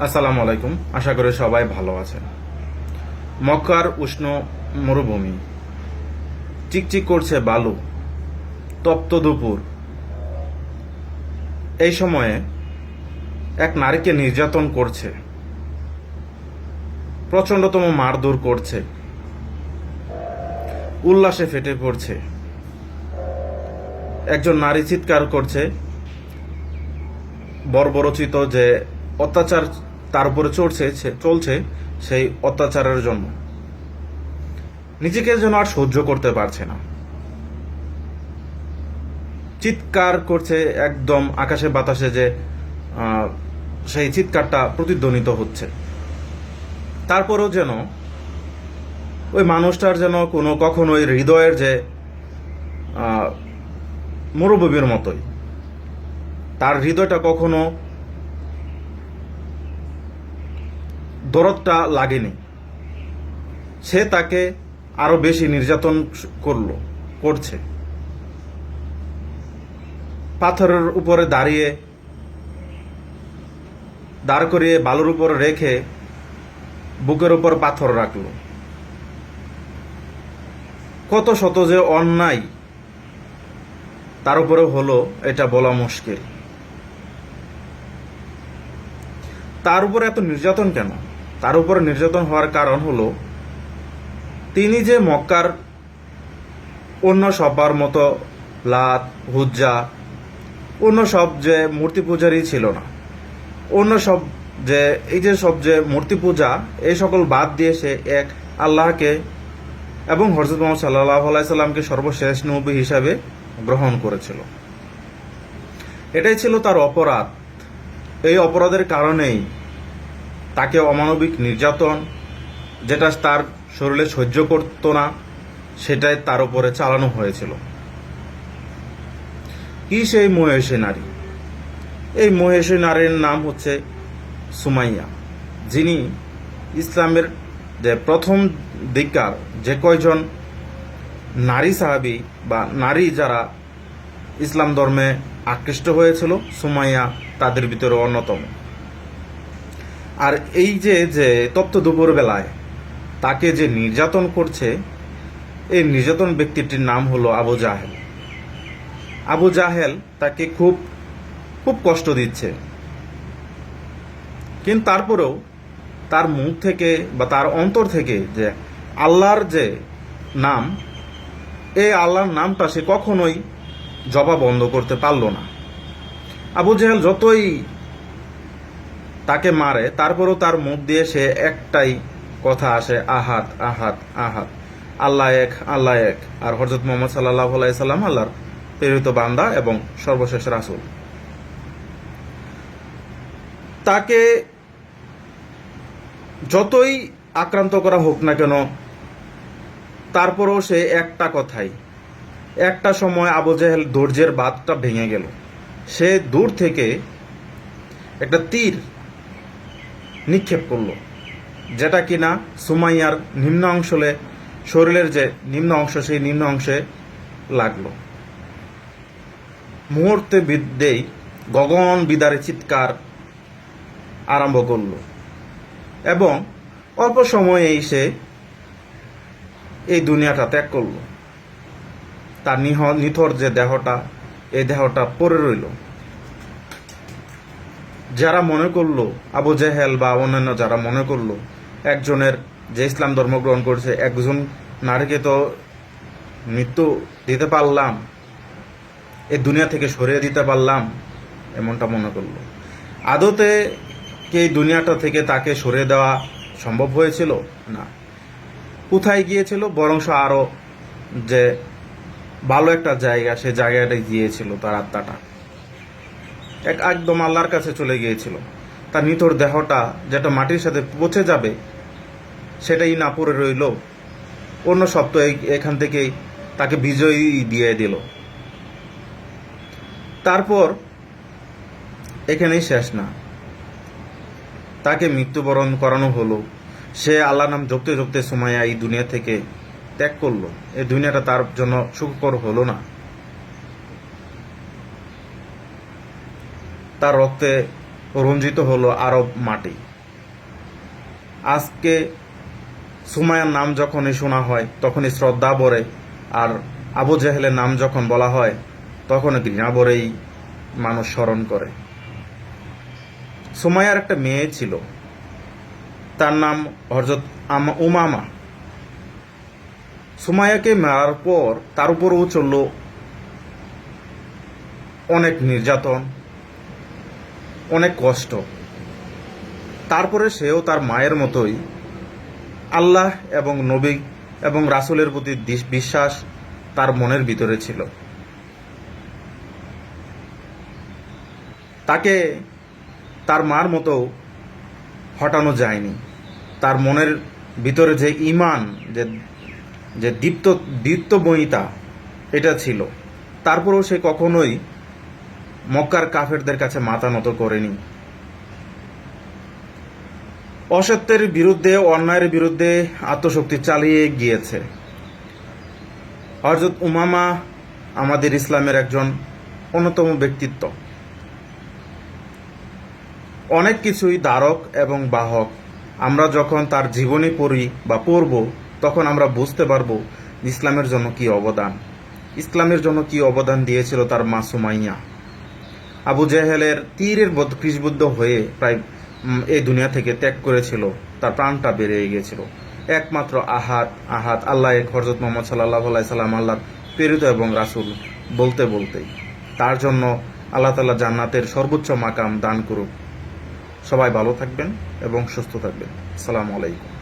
আসসালামু আলাইকুম। আশা করি সবাই ভালো আছেন। মক্কার উষ্ণ মরুভূমি। চিকচিক করছে বালু। তপ্ত দুপুর। এই সময়ে এক নারীকে নির্যাতন করছে। প্রচন্ডতম মারধর করছে। উল্লাসে ফেটে পড়ছে। একজন নারী চিৎকার করছে। বর্বরচিত যে অত্যাচার তার উপরে চড়ছে চলছে সেই অত্যাচারের জন্য। নিজেকে যেন আর সহ্য করতে পারছে না। চিৎকার করছে একদম আকাশে বাতাসে যে সেই চিৎকারটা প্রতিধ্বনিত হচ্ছে। তারপরেও যেন ওই মানুষটার যেন কোনো কখনো ওই হৃদয়ের যে মরুভূমির মতোই, তার হৃদয়টা কখনো দরদটা লাগেনি। সে তাকে আরও বেশি নির্যাতন করল, করছে। পাথরের উপরে দাঁড়িয়ে, দাঁড় করিয়ে বালুর উপর রেখে বুকের উপর পাথর রাখল। কত শত যে অন্যায় তার উপরে হলো, এটা বলা মুশকিল। তার উপরে এত নির্যাতন কেন? তার উপর নির্যাতন হওয়ার কারণ হলো, তিনি যে মক্কার অন্য সবার মতো লাত, হুজ্জা, অন্য সব যে মূর্তি পূজারই ছিল না, অন্য সব যে, এই যে সব যে মূর্তি পূজা, এই সকল বাদ দিয়ে সে এক আল্লাহকে এবং হরজত মোহাম্মদ সাল্লাহ আলাইসাল্লামকে সর্বশেষ নবী হিসাবে গ্রহণ করেছিল। এটাই ছিল তার অপরাধ। এই অপরাধের কারণেই তাকে অমানবিক নির্যাতন, যেটা তার শরীরে সহ্য করতো না, সেটাই তার উপরে চালানো হয়েছিল। কি সেই মহেশী নারী? এই মহেশী নারীর নাম হচ্ছে সুমাইয়া, যিনি ইসলামের যে প্রথম দিককার যে কয়জন নারী সাহাবি বা নারী যারা ইসলাম ধর্মে আকৃষ্ট হয়েছিল, সুমাইয়া তাদের ভিতরে অন্যতম। আর এই যে যে তপ্ত দুপুর বেলায় তাকে যে নির্যাতন করছে, এই নির্যাতন ব্যক্তিটির নাম হলো আবু জাহেল। আবু জাহেল তাকে খুব খুব কষ্ট দিচ্ছে। কিন্তু তারপরেও তার মুখ থেকে বা তার অন্তর থেকে যে আল্লাহর যে নাম, এই আল্লাহর নামটা সে কখনোই জবা বন্ধ করতে পারল না। আবু জাহেল যতই তাকে মারে, তারপরও তার মুখ দিয়ে সে একটাই কথা আসে, আহাত আহাত আহাত। আল্লাহ এক আল্লাহ এক। আর হজরত মোহাম্মদ সাল্লাহ সাল্লাম আল্লাহর প্রেরিত বান্দা এবং সর্বশেষ রাসুল। তাকে যতই আক্রান্ত করা হোক না কেন, তারপরেও সে একটা কথাই। একটা সময় আবু জাহেল ধৈর্যের বাঁধটা ভেঙে গেল। সে দূর থেকে একটা তীর নিক্ষেপ করল। যেটা কিনা সুমাইয়ার নিম্ন অংশলে শরীরের যে নিম্ন অংশ, সেই নিম্ন অংশে লাগল। মুহূর্তে বিদ্যেই গগন বিদারে চিৎকার আরম্ভ করল এবং অল্প সময়েই সে এই দুনিয়াটা ত্যাগ করল। তার নিহ, নিথর যে দেহটা এই দেহটা পড়ে রইল। যারা মনে করল আবু জেহেল বা অন্যান্য যারা মনে করল, একজনের যে ইসলাম ধর্ম গ্রহণ করছে, একজন নারীকে তো মৃত্যু দিতে পারলাম, এ দুনিয়া থেকে সরিয়ে দিতে পারলাম, এমনটা মনে করল। আদতে কি এই দুনিয়াটা থেকে তাকে সরিয়ে দেওয়া সম্ভব হয়েছিল? না। কোথায় গিয়েছিল? বরংশ আরও যে ভালো একটা জায়গা, সে জায়গাটায় গিয়েছিল তার আত্মাটা। এক একদম আল্লাহর কাছে চলে গিয়েছিল। তার নিথর দেহটা যেটা মাটির সাথে পচে যাবে, সেটাই না পড়ে রইল। অন্য এই- এখান থেকেই তাকে বিজয়ী দিয়ে দিল। তারপর এখানেই শেষ না। তাকে মৃত্যুবরণ করানো হলো। সে আল্লাহ নাম জপতে জপতে সময় এই দুনিয়া থেকে ত্যাগ করল। এই দুনিয়াটা তার জন্য সুখকর হলো না। তার রক্তে রঞ্জিত হলো আরব মাটি। আজকে সুমায়ার নাম যখনই শোনা হয়, তখনই শ্রদ্ধা ভরে আর আবু জাহেলের নাম যখন বলা হয় তখন ঘৃণা ভরেই মানুষ স্মরণ করে। সুমায়ার একটা মেয়ে ছিল, তার নাম হরজত উমামা। সুমায়াকে মারার পর তার উপরও চলল অনেক নির্যাতন অনেক কষ্ট। তারপরে সেও তার মায়ের মতোই আল্লাহ এবং নবী এবং রাসূলের প্রতি বিশ্বাস তার মনের ভিতরে ছিল। তাকে তার মার মতো হটানো যায়নি। তার মনের ভিতরে যে ইমান যে যে দীপ্ত, দীপ্তময়িতা, এটা ছিল। তারপরেও সে কখনোই মক্কার কাফেরদের কাছে মাথা নত করেনি। অসত্যের বিরুদ্ধে, অন্যায়ের বিরুদ্ধে আত্মশক্তি চালিয়ে গিয়েছে। হজরত উমামা আমাদের ইসলামের একজন অন্যতম ব্যক্তিত্ব। অনেক কিছুই দ্বারক এবং বাহক। আমরা যখন তার জীবনী পড়ি বা পড়ব, তখন আমরা বুঝতে পারব ইসলামের জন্য কি অবদান। ইসলামের জন্য কি অবদান দিয়েছিল তার মা সুমাইয়া আবু জেহেলের তীরের বদ- ক্রিশবুদ্ধ হয়ে প্রায় এই দুনিয়া থেকে ত্যাগ করেছিল। তার প্রাণটা বেরিয়ে গিয়েছিল। একমাত্র আহাত আহাত আল্লাহ এক হরজত মোহাম্মদ সাল্লাহ সাল্লাম আল্লাহ প্রেরিত এবং রাসূল বলতে বলতেই। তার জন্য আল্লাহ তালা জান্নাতের সর্বোচ্চ মাকাম দান করুক। সবাই ভালো থাকবেন এবং সুস্থ থাকবেন। সালাম আলাইকুম।